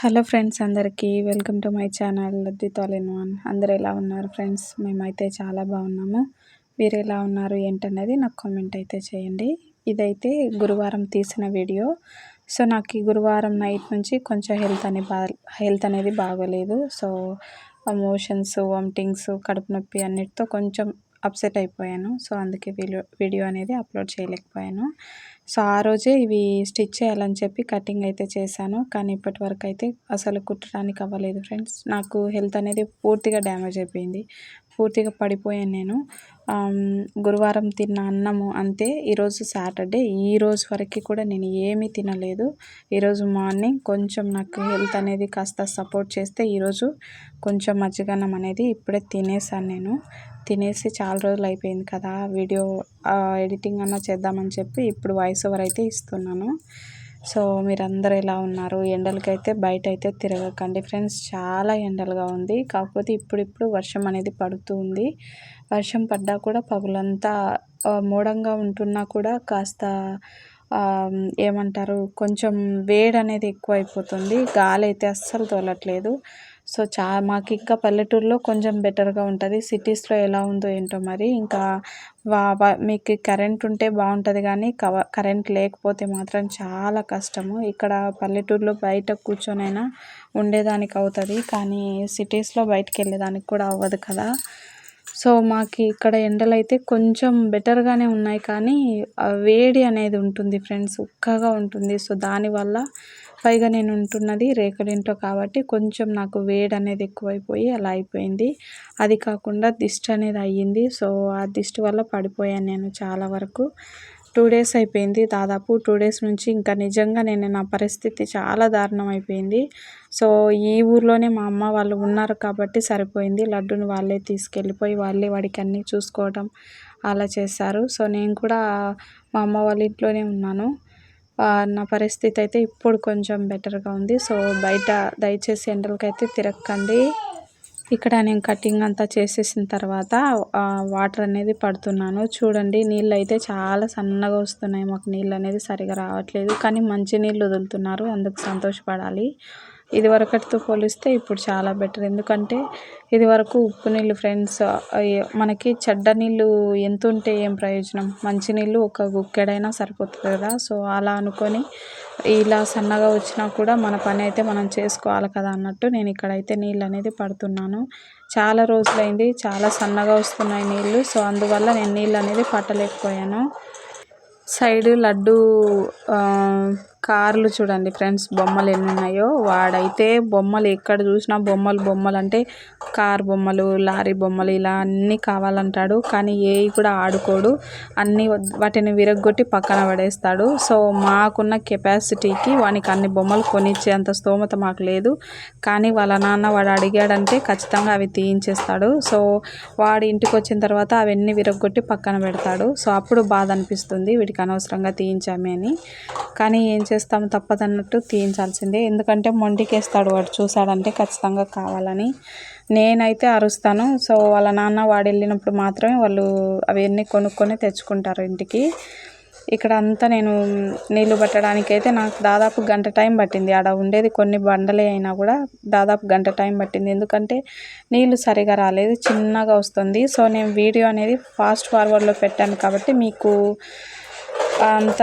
Hello friends అందరికీ welcome to my channel దితాల్ in one. అందరు ఎలా ఉన్నారు ఫ్రెండ్స్? మేమైతే చాలా బాగున్నాము. మీరు ఎలా ఉన్నారు ఏంటనేది నాకు కామెంట్ అయితే చేయండి. ఇదైతే గురువారం తీసిన వీడియో. సో నాకు ఈ గురువారం నైట్ నుంచి కొంచెం హెల్త్ అని బా హెల్త్ అనేది బాగోలేదు. సో మోషన్స్ వామిటింగ్స్ కడుపు నొప్పి అన్నిటితో కొంచెం అప్సెట్ అయిపోయాను. సో అందుకే వీడియో వీడియో అనేది అప్లోడ్ చేయలేకపోయాను. సో ఆ రోజే ఇవి స్టిచ్ చేయాలని చెప్పి కటింగ్ అయితే చేశాను. కానీ ఇప్పటి వరకు అయితే అసలు కుట్టడానికి అవ్వలేదు ఫ్రెండ్స్. నాకు హెల్త్ అనేది పూర్తిగా డ్యామేజ్ అయిపోయింది. పూర్తిగా పడిపోయాను నేను. గురువారం తిన్న అన్నము అంతే. ఈరోజు సాటర్డే. ఈ రోజు వరకు కూడా నేను ఏమీ తినలేదు. ఈరోజు మార్నింగ్ కొంచెం నాకు హెల్త్ అనేది కాస్త సపోర్ట్ చేస్తే ఈరోజు కొంచెం మజ్జిగన్నం అనేది ఇప్పుడే తినేసాను నేను. తినేసి చాలా రోజులు అయిపోయింది కదా వీడియో ఎడిటింగ్ అన్నా చేద్దామని చెప్పి ఇప్పుడు వాయిస్ ఓవర్ అయితే ఇస్తున్నాను. సో మీరందరూ ఎలా ఉన్నారు? ఎండలకైతే బయట అయితే తిరగకండి ఫ్రెండ్స్. చాలా ఎండలుగా ఉంది. కాకపోతే ఇప్పుడిప్పుడు వర్షం అనేది పడుతూ ఉంది. వర్షం పడ్డా కూడా పగులంతా మూడంగా ఉంటున్నా కూడా కాస్త ఏమంటారు కొంచెం వేడి అనేది ఎక్కువ అయిపోతుంది గాలి అయితే అస్సలు తోలట్లేదు. సో చా మాకు ఇంకా పల్లెటూరులో కొంచెం బెటర్గా ఉంటుంది. సిటీస్లో ఎలా ఉందో ఏంటో మరి. ఇంకా వా మీకు కరెంట్ ఉంటే బాగుంటుంది కానీ కవ కరెంట్ లేకపోతే మాత్రం చాలా కష్టము. ఇక్కడ పల్లెటూరులో బయట కూర్చొనైనా ఉండేదానికి అవుతుంది కానీ సిటీస్లో బయటకు వెళ్ళేదానికి కూడా అవ్వదు కదా. సో మాకు ఇక్కడ ఎండలు అయితే కొంచెం బెటర్గానే ఉన్నాయి కానీ వేడి అనేది ఉంటుంది ఫ్రెండ్స్ ఉక్కగా ఉంటుంది. సో దానివల్ల పైగా నేను ఉంటున్నది రేకులింట్లో కాబట్టి కొంచెం నాకు వేడి అనేది ఎక్కువైపోయి అలా అయిపోయింది. అది కాకుండా దిష్టి అనేది అయ్యింది. సో ఆ దిష్టి వల్ల పడిపోయాను నేను చాలా వరకు. టూ డేస్ అయిపోయింది. దాదాపు టూ డేస్ నుంచి ఇంకా నిజంగా నేను నా పరిస్థితి చాలా దారుణం అయిపోయింది. సో ఈ ఊర్లోనే మా అమ్మ వాళ్ళు ఉన్నారు కాబట్టి సరిపోయింది. లడ్డూని వాళ్ళే తీసుకెళ్ళిపోయి వాళ్ళే వాడికి అన్నీ చూసుకోవడం అలా చేశారు. సో నేను కూడా మా అమ్మ వాళ్ళ ఇంట్లోనే ఉన్నాను. నా పరిస్థితి అయితే ఇప్పుడు కొంచెం బెటర్గా ఉంది. సో బయట దయచేసి ఎండలకైతే తిరగకండి ఇక్కడ నేను కటింగ్ అంతా చేసేసిన తర్వాత వాటర్ అనేది పడుతున్నాను. చూడండి నీళ్ళు అయితే చాలా సన్నగా వస్తున్నాయి. మాకు నీళ్ళు అనేది సరిగా రావట్లేదు. కానీ మంచి నీళ్ళు వదులుతున్నారు. అందుకు సంతోషపడాలి. ఇది వరకటితో పోలిస్తే ఇప్పుడు చాలా బెటర్ ఎందుకంటే ఇది వరకు ఉప్పు నీళ్ళు ఫ్రెండ్స్ మనకి చెడ్డ నీళ్ళు ఎంత ఉంటే ఏం ప్రయోజనం? మంచి నీళ్ళు ఒక గుక్కెడైనా సరిపోతుంది కదా. సో అలా అనుకొని ఇలా సన్నగా వచ్చినా కూడా మన పని అయితే మనం చేసుకోవాలి కదా అన్నట్టు నేను ఇక్కడైతే నీళ్ళు అనేది పడుతున్నాను. చాలా రోజులైంది చాలా సన్నగా వస్తున్నాయి నీళ్ళు సో అందువల్ల నేను నీళ్ళు అనేది పట్టలేకపోయాను. సైడ్ లడ్డు కార్లు చూడండి ఫ్రెండ్స్ బొమ్మలు ఎన్ని ఉన్నాయో వాడైతే బొమ్మలు ఎక్కడ చూసినా బొమ్మలు బొమ్మలు అంటే కార్ బొమ్మలు లారీ బొమ్మలు ఇలా అన్నీ కావాలంటాడు. కానీ ఏవి కూడా ఆడుకోడు. అన్నీ వాటిని విరగ్గొట్టి పక్కన పడేస్తాడు. సో మాకున్న కెపాసిటీకి వానికి అన్ని బొమ్మలు కొనిచ్చేంత స్తోమత మాకు లేదు. కానీ వాళ్ళ నాన్న వాడు అడిగాడంటే ఖచ్చితంగా అవి తీయించేస్తాడు. సో వాడు ఇంటికి వచ్చిన తర్వాత అవన్నీ విరగ్గొట్టి పక్కన పెడతాడు. సో అప్పుడు బాధ అనిపిస్తుంది వీడికి అనవసరంగా తీయించామే అని. కానీ ఏం చేస్తాము తప్పదన్నట్టు తీయించాల్సిందే. ఎందుకంటే మొండికేస్తాడు వాడు చూసాడంటే ఖచ్చితంగా కావాలని. నేనైతే అరుస్తాను. సో వాళ్ళ నాన్న వాడు వెళ్ళినప్పుడు మాత్రమే వాళ్ళు అవన్నీ కొనుక్కొని తెచ్చుకుంటారు ఇంటికి. ఇక్కడ అంతా నేను నీళ్ళు పట్టడానికి అయితే నాకు దాదాపు గంట టైం పట్టింది. ఆడ ఉండేది కొన్ని బండలే అయినా కూడా దాదాపు గంట టైం పట్టింది. ఎందుకంటే నీళ్ళు సరిగా రాలేదు చిన్నగా వస్తుంది. సో నేను వీడియో అనేది ఫాస్ట్ ఫార్వర్డ్లో పెట్టాను కాబట్టి మీకు అంత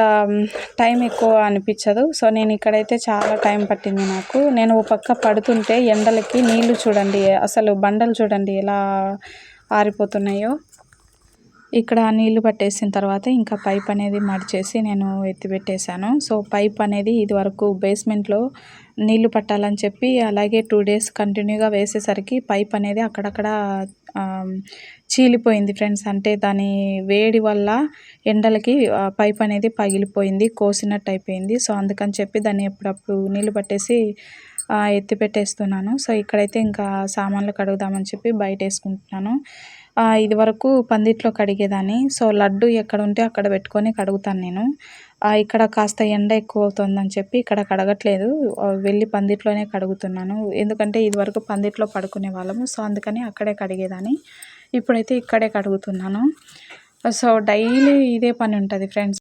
టైం ఎక్కువ అనిపించదు. సో నేను ఇక్కడైతే చాలా టైం పట్టింది నాకు. నేను ఓ పక్క పడుతుంటే ఎండలకి నీళ్ళు చూడండి అసలు బండలు చూడండి ఎలా ఆరిపోతున్నాయో. ఇక్కడ నీళ్ళు పట్టేసిన తర్వాత ఇంకా పైప్ అనేది మడిచేసి నేను ఎత్తిపెట్టేశాను సో పైప్ అనేది ఇది వరకు బేస్మెంట్లో నీళ్ళు పట్టాలని చెప్పి అలాగే టూ డేస్ కంటిన్యూగా వేసేసరికి పైప్ అనేది అక్కడక్కడ చీలిపోయింది ఫ్రెండ్స్. అంటే దాని వేడి వల్ల ఎండలకి పైప్ అనేది పగిలిపోయింది కోసినట్టు అయిపోయింది సో అందుకని చెప్పి దాన్ని ఎప్పుడప్పుడు నీళ్ళు పట్టేసి ఎత్తి పెట్టేస్తున్నాను. సో ఇక్కడైతే ఇంకా సామాన్లు కడుగుదామని చెప్పి బయట వేసుకుంటున్నాను. ఇది వరకు పందిట్లో కడిగేదాన్ని. సో లడ్డు ఎక్కడ ఉంటే అక్కడ పెట్టుకొని కడుగుతాను నేను. ఇక్కడ కాస్త ఎండ ఎక్కువ అవుతుందని చెప్పి ఇక్కడ కడగట్లేదు. వెళ్ళి పందిట్లోనే కడుగుతున్నాను. ఎందుకంటే ఇది వరకు పందిట్లో పడుకునే వాళ్ళము. సో అందుకని అక్కడే కడిగేదాన్ని. ఇప్పుడైతే ఇక్కడే కడుగుతున్నాను. సో డైలీ ఇదే పని ఉంటుంది ఫ్రెండ్స్.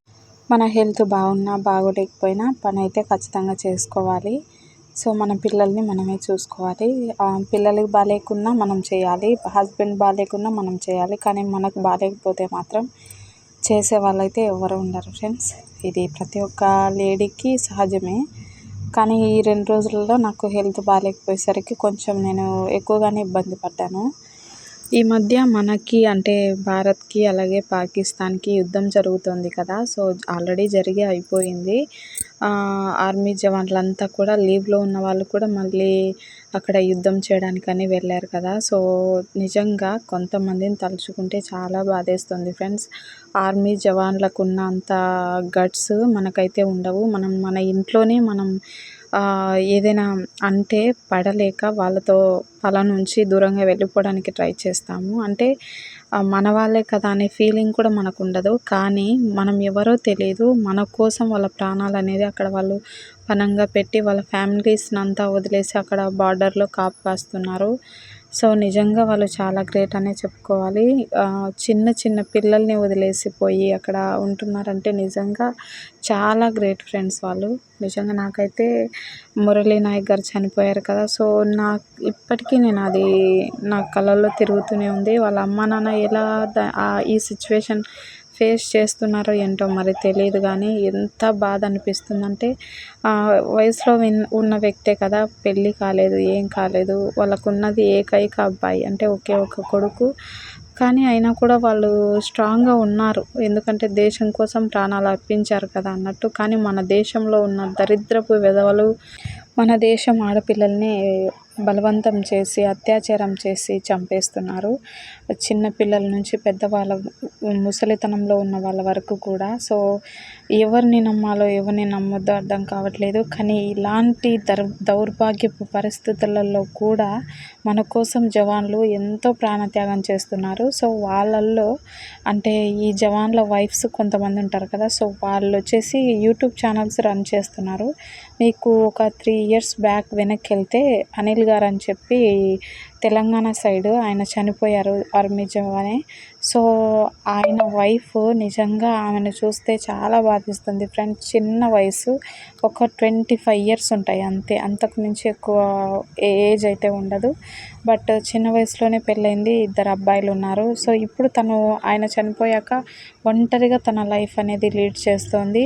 మన హెల్త్ బాగున్నా బాగోలేకపోయినా పని అయితే ఖచ్చితంగా చేసుకోవాలి. సో మన పిల్లల్ని మనమే చూసుకోవాలి. పిల్లలకి బాగాలేకున్నా మనం చేయాలి. హస్బెండ్ బాగాలేకున్నా మనం చేయాలి. కానీ మనకు బాగాలేకపోతే మాత్రం చేసే వాళ్ళైతే ఎవరు ఉండరు ఫ్రెండ్స్. ఇది ప్రతి ఒక్క లేడీకి సహజమే. కానీ ఈ రెండు రోజులలో నాకు హెల్త్ బాగాలేకపోయేసరికి కొంచెం నేను ఎక్కువగానే ఇబ్బంది పడ్డాను. ఈ మధ్య మనకి అంటే భారత్కి అలాగే పాకిస్తాన్కి యుద్ధం జరుగుతుంది కదా. సో ఆల్రెడీ జరిగి అయిపోయింది. ఆర్మీ జవాన్లంతా కూడా లీవ్లో ఉన్న వాళ్ళు కూడా మళ్ళీ అక్కడ యుద్ధం చేయడానికని వెళ్ళారు కదా. సో నిజంగా కొంతమందిని తలుచుకుంటే చాలా బాధేస్తుంది ఫ్రెండ్స్. ఆర్మీ జవాన్లకు ఉన్నంత గట్స్ మనకైతే ఉండవు. మనం మన ఇంట్లోనే మనం ఏదైనా అంటే పడలేక వాళ్ళతో వాళ్ళ నుంచి దూరంగా వెళ్ళిపోవడానికి ట్రై చేస్తాము. అంటే మన వాళ్ళే కదా అనే ఫీలింగ్ కూడా మనకు ఉండదు. కానీ మనం ఎవరో తెలియదు మన కోసం వాళ్ళ ప్రాణాలు అనేది అక్కడ వాళ్ళు పణంగా పెట్టి వాళ్ళ ఫ్యామిలీస్ని అంతా వదిలేసి అక్కడ బార్డర్లో కాపు కాస్తున్నారు సో నిజంగా వాళ్ళు చాలా గ్రేట్ అనే చెప్పుకోవాలి. చిన్న చిన్న పిల్లల్ని వదిలేసిపోయి అక్కడ ఉంటున్నారంటే నిజంగా చాలా గ్రేట్ ఫ్రెండ్స్ వాళ్ళు. నిజంగా నాకైతే మురళీ నాయక్ గారు చనిపోయారు కదా సో నాకు ఇప్పటికీ నేను అది నా కళ్ళల్లో తిరుగుతూనే ఉంది. వాళ్ళ అమ్మ నాన్న ఎలా ఈ సిచ్యువేషన్ ఫేస్ చేస్తున్నారో ఏంటో మరి తెలియదు కానీ ఎంత బాధ అనిపిస్తుందంటే వయసులో ఉన్న వ్యక్తే కదా పెళ్ళి కాలేదు ఏం కాలేదు వాళ్ళకున్నది ఏకైక అబ్బాయి అంటే ఒకే ఒక కొడుకు. కానీ అయినా కూడా వాళ్ళు స్ట్రాంగ్గా ఉన్నారు. ఎందుకంటే దేశం కోసం ప్రాణాలు అర్పించారు కదా అన్నట్టు. కానీ మన దేశంలో ఉన్న దరిద్రపు విధవలు మన దేశం ఆడపిల్లల్ని బలవంతం చేసి అత్యాచారం చేసి చంపేస్తున్నారు. చిన్న పిల్లల నుంచి పెద్దవాళ్ళ ముసలితనంలో ఉన్న వాళ్ళ వరకు కూడా. సో ఎవరిని నమ్మాలో ఎవరిని నమ్మొద్దో అర్థం కావట్లేదు. కానీ ఇలాంటి దర్ దౌర్భాగ్యపు పరిస్థితులలో కూడా మన కోసం జవాన్లు ఎంతో ప్రాణత్యాగం చేస్తున్నారు. సో వాళ్ళల్లో అంటే ఈ జవాన్ల వైఫ్స్ కొంతమంది ఉంటారు కదా. సో వాళ్ళు వచ్చేసి యూట్యూబ్ ఛానల్స్ రన్ చేస్తున్నారు. మీకు ఒక త్రీ ఇయర్స్ బ్యాక్ వెనక్కి వెళ్తే అనిల్ గారు అని చెప్పి తెలంగాణ సైడ్ ఆయన చనిపోయారు ఆర్మీ జవానే. సో ఆయన వైఫ్ నిజంగా ఆమెను చూస్తే చాలా బాధిస్తుంది. ఫ్రెండ్స్ చిన్న వయసు ఒక ట్వంటీ ఫైవ్ ఇయర్స్ ఉంటాయి అంతే. అంతకు మించి ఎక్కువ ఏజ్ అయితే ఉండదు. బట్ చిన్న వయసులోనే పెళ్ళైంది ఇద్దరు అబ్బాయిలు ఉన్నారు. సో ఇప్పుడు తను ఆయన చనిపోయాక ఒంటరిగా తన లైఫ్ అనేది లీడ్ చేస్తోంది.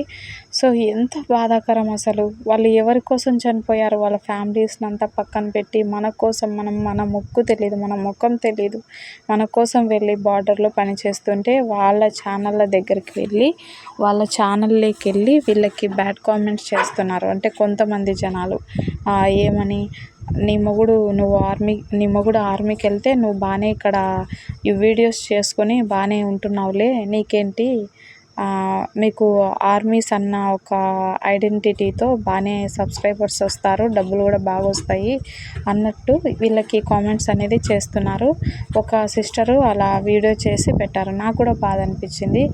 సో ఎంత బాధాకరం అసలు. వాళ్ళు ఎవరి కోసం చనిపోయారు? వాళ్ళ ఫ్యామిలీస్ని అంతా పక్కన పెట్టి మన కోసం మనం మన ముక్కు తెలియదు మన ముఖం తెలియదు మన కోసం వెళ్ళి బార్డర్లో పనిచేస్తుంటే వాళ్ళ ఛానళ్ళ దగ్గరికి వెళ్ళి వాళ్ళ ఛానల్లోకి వెళ్ళి వీళ్ళకి బ్యాడ్ కామెంట్స్ చేస్తున్నారు. అంటే కొంతమంది జనాలు ఏమని? నీ మొగుడు నువ్వు ఆర్మీ నీ మొగుడు ఆర్మీకి వెళ్తే నువ్వు బాగానే ఇక్కడ ఈ వీడియోస్ చేసుకొని బాగానే ఉంటున్నావులే నీకేంటి? మీకు ఆర్మీస్ అన్న ఒక ఐడెంటిటీతో బాగానే సబ్స్క్రైబర్స్ వస్తారు డబ్బులు కూడా బాగా వస్తాయి అన్నట్టు వీళ్ళకి కామెంట్స్ అనేది చేస్తున్నారు. ఒక సిస్టరు అలా వీడియో చేసి పెట్టారు. నాకు కూడా బాధ అనిపించింది.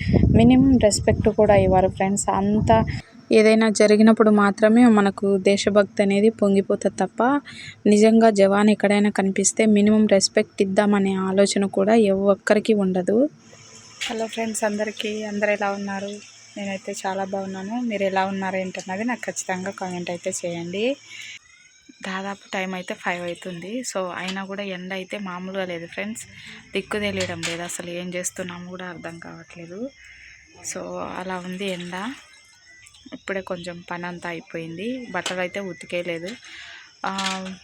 మినిమం రెస్పెక్ట్ కూడా ఇవ్వరు ఫ్రెండ్స్. అంత ఏదైనా జరిగినప్పుడు మాత్రమే మనకు దేశభక్తి అనేది పొంగిపోతుంది తప్ప నిజంగా జవాన్ ఎక్కడైనా కనిపిస్తే మినిమం రెస్పెక్ట్ ఇద్దామనే ఆలోచన కూడా ఏ ఒక్కరికి ఉండదు. హలో ఫ్రెండ్స్ అందరికీ అందరు ఎలా ఉన్నారు? నేనైతే చాలా బాగున్నాను. మీరు ఎలా ఉన్నారు ఏంటన్నది నాకు ఖచ్చితంగా కామెంట్ అయితే చేయండి. దాదాపు టైం అయితే ఫైవ్ అవుతుంది. సో అయినా కూడా ఎండ అయితే మామూలుగా లేదు ఫ్రెండ్స్. దిక్కు తెలియడం లేదు. అసలు ఏం చేస్తున్నాము కూడా అర్థం కావట్లేదు. సో అలా ఉంది ఎండ. ఇప్పుడే కొంచెం పని అంతా అయిపోయింది. బట్టలు అయితే ఉతికేయలేదు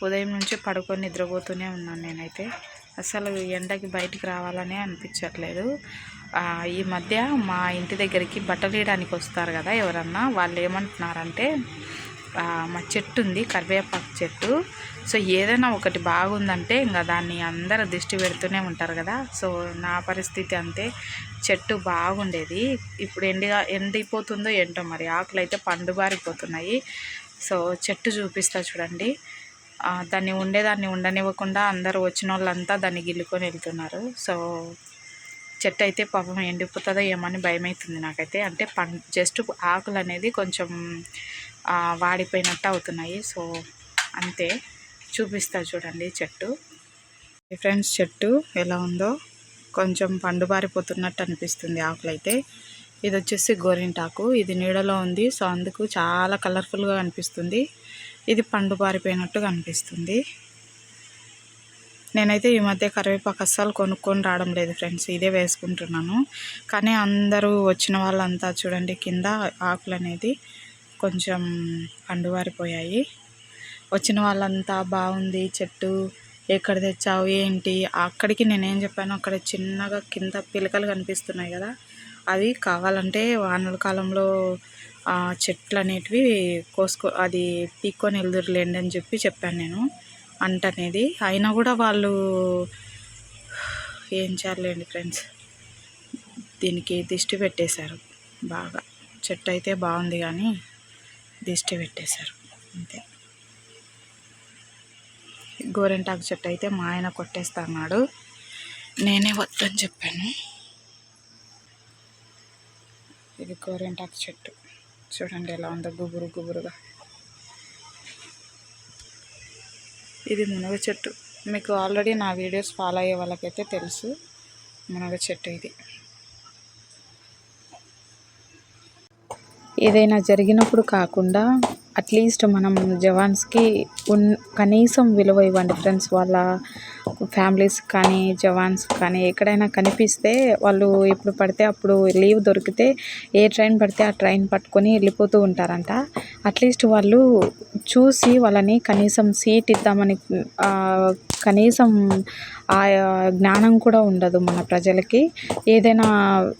ఉదయం నుంచి పడుకొని నిద్రపోతూనే ఉన్నాను నేనైతే. అసలు ఎండకి బయటికి రావాలనే అనిపించట్లేదు. ఈ మధ్య మా ఇంటి దగ్గరికి బట్టలు వేయడానికి వస్తారు కదా ఎవరన్నా వాళ్ళు ఏమంటున్నారంటే మా చెట్టు ఉంది కరివేపాకు చెట్టు. సో ఏదైనా ఒకటి బాగుందంటే ఇంకా దాన్ని అందరు దిష్టి పెడుతూనే ఉంటారు కదా. సో నా పరిస్థితి అంతే. చెట్టు బాగుండేది. ఇప్పుడు ఎండిగా ఎండిపోతుందో ఏంటో మరి ఆకులు అయితే పండుబారిపోతున్నాయి సో చెట్టు చూపిస్తా చూడండి. దాన్ని ఉండేదాన్ని ఉండనివ్వకుండా అందరూ వచ్చిన వాళ్ళంతా దాన్ని గిల్లుకొని వెళ్తున్నారు. సో చెట్టు అయితే పాపం ఎండిపోతుందో ఏమని భయం అవుతుంది నాకైతే. అంటే పం జస్ట్ ఆకులు అనేది కొంచెం వాడిపోయినట్టు అవుతున్నాయి. సో అంతే. చూపిస్తా చూడండి చెట్టు. ఫ్రెండ్స్ చెట్టు ఎలా ఉందో. కొంచెం పండుబారిపోతున్నట్టు అనిపిస్తుంది ఆకులైతే. ఇది వచ్చేసి గోరింటాకు. ఇది నీడలో ఉంది సో అందుకు చాలా కలర్ఫుల్గా అనిపిస్తుంది ఇది పండు బారిపోయినట్టు కనిపిస్తుంది నేనైతే ఈ మధ్య కరివేపాకు అస్సలు కొనుక్కొని రావడం లేదు ఫ్రెండ్స్ ఇదే వేసుకుంటున్నాను. కానీ అందరూ వచ్చిన వాళ్ళంతా చూడండి కింద ఆకులు అనేది కొంచెం పండువారిపోయాయి వచ్చిన వాళ్ళంతా బాగుంది చెట్టు ఎక్కడ తెచ్చావు ఏంటి? అక్కడికి నేనేం చెప్పాను అక్కడ చిన్నగా కింద పిలకలు కనిపిస్తున్నాయి కదా అవి కావాలంటే వానల కాలంలో ఆ చెట్లు అనేటివి కోసుకో అది పీక్కొని వెళ్దురులేండి అని చెప్పి చెప్పాను నేను. అంట అనేది అయినా కూడా వాళ్ళు ఏం చేయాలండి ఫ్రెండ్స్? దీనికి దిష్టి పెట్టేశారు బాగా. చెట్టు అయితే బాగుంది కానీ దిష్టి పెట్టేశారు. అంతే. గోరెంటాకు చెట్టు అయితే మా ఆయన కొట్టేస్తా అన్నాడు నేనే వద్దని చెప్పాను. ఇది గోరెంటాకు చెట్టు. చూడండి ఎలా ఉందో గుబురు గుబురుగా. ఇది మునగ చెట్టు. మీకు ఆల్రెడీ నా వీడియోస్ ఫాలో అయ్యే వాళ్ళకైతే తెలుసు. మునగ చెట్టు ఇది. ఏదైనా జరిగినప్పుడు కాకుండా అట్లీస్ట్ మనం జవాన్స్కి ఉన్ కనీసం విలువ ఇవ్వండి ఫ్రెండ్స్. వాళ్ళ ఫ్యామిలీస్ కానీ జవాన్స్ కానీ ఎక్కడైనా కనిపిస్తే వాళ్ళు ఎప్పుడు పడితే అప్పుడు లీవ్ దొరికితే ఏ ట్రైన్ పడితే ఆ ట్రైన్ పట్టుకొని వెళ్ళిపోతూ ఉంటారంట. అట్లీస్ట్ వాళ్ళు చూసి వాళ్ళని కనీసం సీట్ ఇద్దామని కనీసం ఆ జ్ఞానం కూడా ఉండదు మన ప్రజలకి. ఏదైనా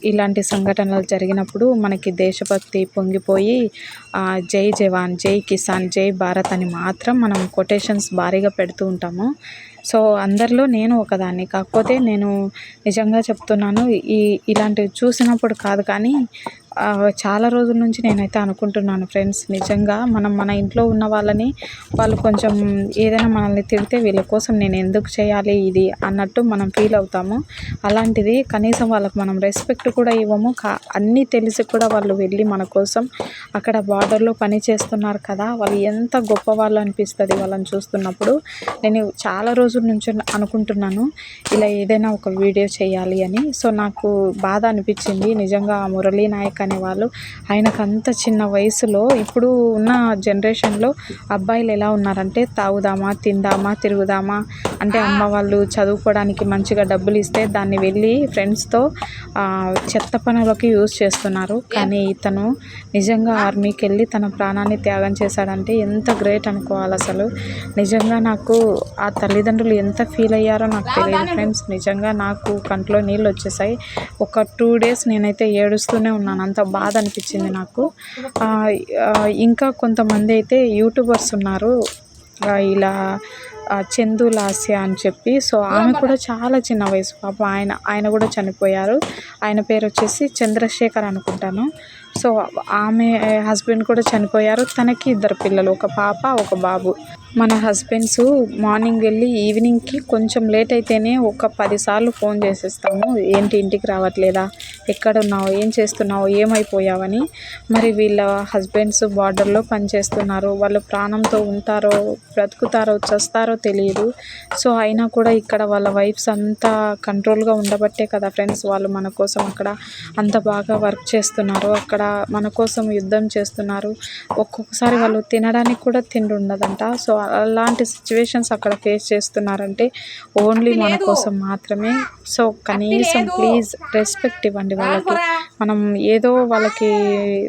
ఇలాంటి సంఘటనలు జరిగినప్పుడు మనకి దేశభక్తి పొంగిపోయి జై జవాన్ జై కిసాన్ జై భారత్ అని మాత్రం మనం కొటేషన్స్ భారీగా పెడుతూ ఉంటాము. సో అందరిలో నేను ఒకదాన్ని. కాకపోతే నేను నిజంగా చెప్తున్నాను ఈ ఇలాంటివి చూసినప్పుడు కాదు కానీ చాలా రోజుల నుంచి నేనైతే అనుకుంటున్నాను ఫ్రెండ్స్. నిజంగా మనం మన ఇంట్లో ఉన్న వాళ్ళని వాళ్ళు కొంచెం ఏదైనా మనల్ని తిడితే వీళ్ళ కోసం నేను ఎందుకు చేయాలి ఇది అన్నట్టు మనం ఫీల్ అవుతాము. అలాంటిది కనీసం వాళ్ళకి మనం రెస్పెక్ట్ కూడా ఇవ్వము. కా అన్నీ తెలిసి కూడా వాళ్ళు వెళ్ళి మన కోసం అక్కడ బార్డర్లో పని చేస్తున్నారు కదా వాళ్ళు ఎంత గొప్ప వాళ్ళు అనిపిస్తుంది వాళ్ళని చూస్తున్నప్పుడు. నేను చాలా రోజుల నుంచి అనుకుంటున్నాను ఇలా ఏదైనా ఒక వీడియో చేయాలి అని. సో నాకు బాధ అనిపించింది. నిజంగా మురళీ నాయక్ అనేవాళ్ళు. ఆయనకు అంత చిన్న వయసులో ఇప్పుడు ఉన్న జనరేషన్లో అబ్బాయిలు ఎలా ఉన్నారంటే తాగుదామా తిందామా తిరుగుదామా అంటే అమ్మ వాళ్ళు చదువుకోవడానికి మంచిగా డబ్బులు ఇస్తే దాన్ని వెళ్ళి ఫ్రెండ్స్తో చెత్త పనులకి యూజ్ చేస్తున్నారు. కానీ ఇతను నిజంగా ఆర్మీకి వెళ్ళి తన ప్రాణాన్ని త్యాగం చేశాడంటే ఎంత గ్రేట్ అనుకోవాలి అసలు. నిజంగా నాకు ఆ తల్లిదండ్రులు ఎంత ఫీల్ అయ్యారో నాకు తెలియదు ఫ్రెండ్స్. నిజంగా నాకు కంట్లో నీళ్ళు వచ్చేసాయి. ఒక టూ డేస్ నేనైతే ఏడుస్తూనే ఉన్నాను. అంత బాధ అనిపించింది నాకు. ఇంకా కొంతమంది అయితే యూట్యూబర్స్ ఉన్నారు. ఇలా చందు లాస్య అని చెప్పి. సో ఆమె కూడా చాలా చిన్న వయసు. పాప ఆయన ఆయన కూడా చనిపోయారు. ఆయన పేరు వచ్చేసి చంద్రశేఖర్ అనుకుంటాను. సో ఆమె హస్బెండ్ కూడా చనిపోయారు. తనకి ఇద్దరు పిల్లలు ఒక పాప ఒక బాబు. మన హస్బెండ్స్ మార్నింగ్ వెళ్ళి ఈవినింగ్కి కొంచెం లేట్ అయితేనే ఒక పదిసార్లు ఫోన్ చేసేస్తాము. ఏంటి ఇంటికి రావట్లేదా? ఎక్కడ ఉన్నావు? ఏం చేస్తున్నావు? ఏమైపోయావని. మరి వీళ్ళ హస్బెండ్స్ బార్డర్లో పనిచేస్తున్నారు. వాళ్ళు ప్రాణంతో ఉంటారో బ్రతుకుతారో చస్తారో తెలియదు. సో అయినా కూడా ఇక్కడ వాళ్ళ వైఫ్స్ అంతా కంట్రోల్గా ఉండబట్టే కదా ఫ్రెండ్స్. వాళ్ళు మన కోసం అక్కడ అంత బాగా వర్క్ చేస్తున్నారు. అక్కడ మన కోసం యుద్ధం చేస్తున్నారు. ఒక్కొక్కసారి వాళ్ళు తినడానికి కూడా తిండి ఉండదంట. సో అలాంటి సిచ్యువేషన్స్ అక్కడ ఫేస్ చేస్తున్నారంటే ఓన్లీ మన కోసం మాత్రమే. సో కనీసం ప్లీజ్ రెస్పెక్ట్ ఇవ్వండి వాళ్ళకి. మనం ఏదో వాళ్ళకి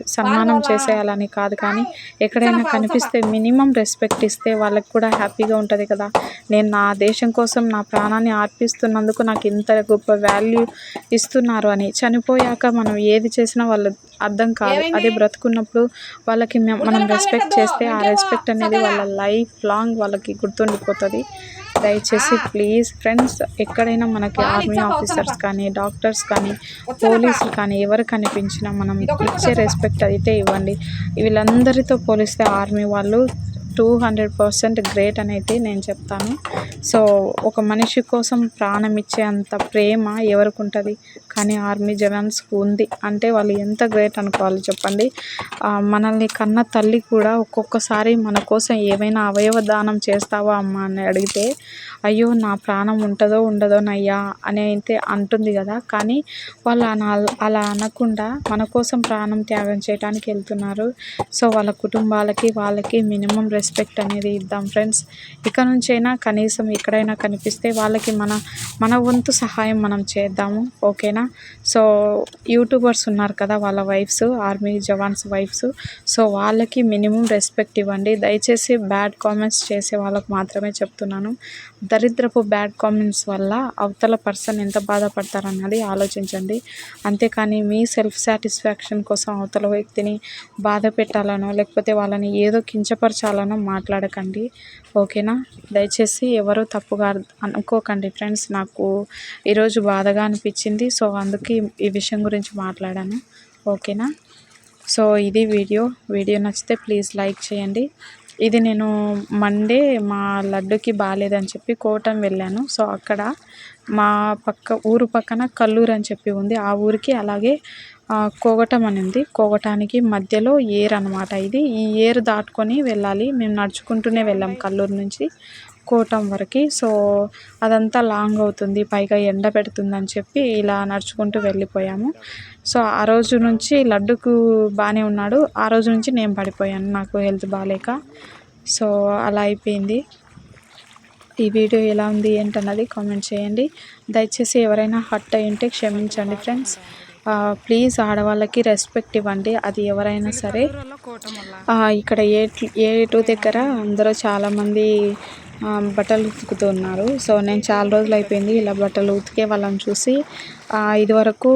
సన్మానం చేసేయాలని కాదు కానీ ఎక్కడైనా కనిపిస్తే మినిమం రెస్పెక్ట్ ఇస్తే వాళ్ళకి కూడా హ్యాపీగా ఉంటుంది కదా. నేను నా దేశం కోసం నా ప్రాణాన్ని అర్పిస్తున్నందుకు నాకు ఇంత గొప్ప వాల్యూ ఇస్తున్నారు అని. చనిపోయాక మనం ఏది చేసినా వాళ్ళు అర్థం కాదు. అదే బ్రతుకున్నప్పుడు వాళ్ళకి మనం రెస్పెక్ట్ చేస్తే ఆ రెస్పెక్ట్ అనేది వాళ్ళ లైఫ్ లాంగ్ వాళ్ళకి గుర్తుండిపోతుంది. దయచేసి ప్లీజ్ ఫ్రెండ్స్ ఎక్కడైనా మనకి ఆర్మీ ఆఫీసర్స్ కానీ డాక్టర్స్ కానీ పోలీసులు కానీ ఎవరు కనిపించినా మనం ఇచ్చే రెస్పెక్ట్ అయితే ఇవ్వండి. వీళ్ళందరితో పోలిస్తే ఆర్మీ వాళ్ళు టూ హండ్రెడ్ పర్సెంట్ గ్రేట్ అని అయితే నేను చెప్తాను. సో ఒక మనిషి కోసం ప్రాణం ఇచ్చే అంత ప్రేమ ఎవరికి ఉంటుంది కానీ ఆర్మీ జవాన్స్కి ఉంది. అంటే వాళ్ళు ఎంత గ్రేట్ అనుకోవాలి చెప్పండి. మనల్ని కన్న తల్లి కూడా ఒక్కొక్కసారి మన కోసం ఏమైనా అవయవ దానం చేస్తావా అమ్మ అని అడిగితే అయ్యో నా ప్రాణం ఉంటుందో ఉండదోనయ్యా అని అయితే అంటుంది కదా. కానీ వాళ్ళు అలా అనకుండా మన కోసం ప్రాణం త్యాగం చేయడానికి వెళ్తున్నారు. సో వాళ్ళ కుటుంబాలకి వాళ్ళకి మినిమం రెస్పెక్ట్ అనేది ఇద్దాం ఫ్రెండ్స్. ఇక నుంచైనా కనీసం ఎక్కడైనా కనిపిస్తే వాళ్ళకి మన మన వంతు సహాయం మనం చేద్దాము. ఓకేనా? సో యూట్యూబర్స్ ఉన్నారు కదా వాళ్ళ wives army jawans wives. So వాళ్ళకి మినిమం రెస్పెక్ట్ ఇవ్వండి. దయచేసి బ్యాడ్ కామెంట్స్ చేసే వాళ్ళకు మాత్రమే చెప్తున్నాను. దరిద్రపు బ్యాడ్ కామెంట్స్ వల్ల అవతల పర్సన్ ఎంత బాధపడతారన్నది ఆలోచించండి. అంతేకాని మీ సెల్ఫ్ సాటిస్ఫాక్షన్ కోసం అవతల వ్యక్తిని బాధ పెట్టాలనో లేకపోతే వాళ్ళని ఏదో కించపరచాలనో మాట్లాడకండి. ఓకేనా దయచేసి ఎవరు తప్పుగా అనుకోకండి ఫ్రెండ్స్ నాకు ఈరోజు బాధగా అనిపించింది. సో అందుకే ఈ విషయం గురించి మాట్లాడాను. ఓకేనా సో ఇది వీడియో. వీడియో నచ్చితే ప్లీజ్ లైక్ చేయండి. ఇది నేను మండే మా లడ్డుకి బాగాలేదని చెప్పి కోటం వెళ్ళాను. సో అక్కడ మా పక్క ఊరు పక్కన కల్లూరు అని చెప్పి ఉంది. ఆ ఊరికి అలాగే కోగటం అని ఉంది. కోగటానికి మధ్యలో ఏర్ అనమాట ఇది. ఈ ఏరు దాటుకొని వెళ్ళాలి. మేము నడుచుకుంటూనే వెళ్ళాం కల్లూరు నుంచి. కోటం వరకు. సో అదంతా లాంగ్ అవుతుంది. పైగా ఎండ పెడుతుందని చెప్పి ఇలా నడుచుకుంటూ వెళ్ళిపోయాము. సో ఆ రోజు నుంచి లడ్డుకు బాగానే ఉన్నాడు. ఆ రోజు నుంచి నేను పడిపోయాను. నాకు హెల్త్ బాగాలేక సో అలా అయిపోయింది. ఈ వీడియో ఎలా ఉంది ఏంటన్నది కామెంట్ చేయండి. దయచేసి ఎవరైనా హట్ అయి ఉంటే క్షమించండి ఫ్రెండ్స్. ప్లీజ్ ఆడవాళ్ళకి రెస్పెక్ట్ ఇవ్వండి. అది ఎవరైనా సరే. ఇక్కడ ఏ టూ దగ్గర అందరూ చాలామంది బట్టలు ఉతుకుతున్నారు. సో నేను చాలా రోజులు అయిపోయింది ఇలా బట్టలు ఉతికే వాళ్ళని చూసి. ఇదివరకు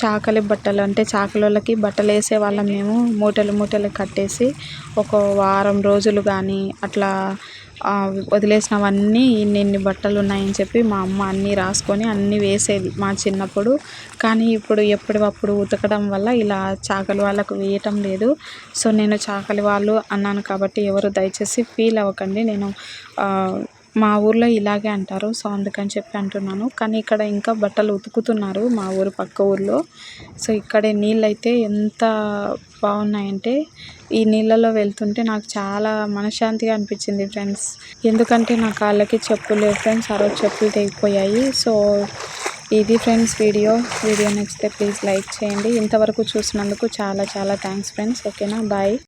చాకలి బట్టలు అంటే చాకలోళ్ళకి బట్టలు వేసే వాళ్ళం మేము. మూటలు మూటలు కట్టేసి ఒక వారం రోజులు కానీ అట్లా వదిలేసినవన్నీ ఇన్ని ఇన్ని బట్టలు ఉన్నాయని చెప్పి మా అమ్మ అన్నీ రాసుకొని అన్నీ వేసేది మా చిన్నప్పుడు. కానీ ఇప్పుడు ఎప్పటికప్పుడు ఉతకడం వల్ల ఇలా చాకలి వాళ్ళకు వేయటం లేదు. సో నేను చాకలి వాళ్ళు అన్నాను కాబట్టి ఎవరు దయచేసి ఫీల్ అవ్వకండి. నేను మా ఊర్లో ఇలాగే అంటారు సో అందుకని చెప్పి అంటున్నాను. కానీ ఇక్కడ ఇంకా బట్టలు ఉతుకుతున్నారు మా ఊరు పక్క ఊర్లో. సో ఇక్కడే నీళ్ళు అయితే ఎంత బాగున్నాయంటే ఈ నీళ్ళలో వెళ్తుంటే నాకు చాలా మనశ్శాంతిగా అనిపించింది ఫ్రెండ్స్. ఎందుకంటే నా కాళ్ళకి చెప్పులు లేవు ఫ్రెండ్స్ ఆ రోజు చెప్పులు తెగిపోయాయి. సో ఇది ఫ్రెండ్స్ వీడియో. వీడియో నచ్చితే ప్లీజ్ లైక్ చేయండి. ఇంతవరకు చూసినందుకు చాలా చాలా థ్యాంక్స్ ఫ్రెండ్స్. ఓకేనా? బాయ్.